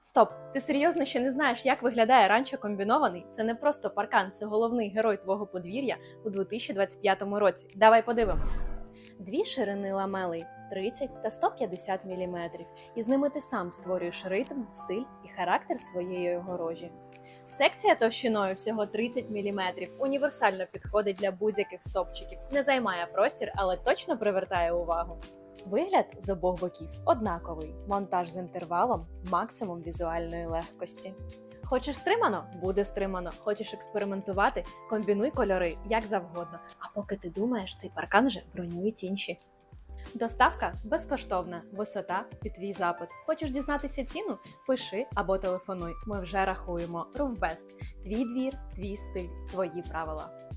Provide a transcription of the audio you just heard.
Стоп, ти серйозно ще не знаєш, як виглядає ранчо комбінований? Це не просто паркан, це головний герой твого подвір'я у 2025 році. Давай подивимось. Дві ширини ламелей 30 та 150 мм, і з ними ти сам створюєш ритм, стиль і характер своєї огорожі. Секція товщиною всього 30 мм, універсально підходить для будь-яких стопчиків, не займає простір, але точно привертає увагу. Вигляд з обох боків однаковий. Монтаж з інтервалом, максимум візуальної легкості. Хочеш стримано? Буде стримано. Хочеш експериментувати? Комбінуй кольори як завгодно. А поки ти думаєш, цей паркан вже бронюють інші. Доставка безкоштовна, висота під твій запит. Хочеш дізнатися ціну? Пиши або телефонуй. Ми вже рахуємо. Best. Твій двір, твій стиль, твої правила.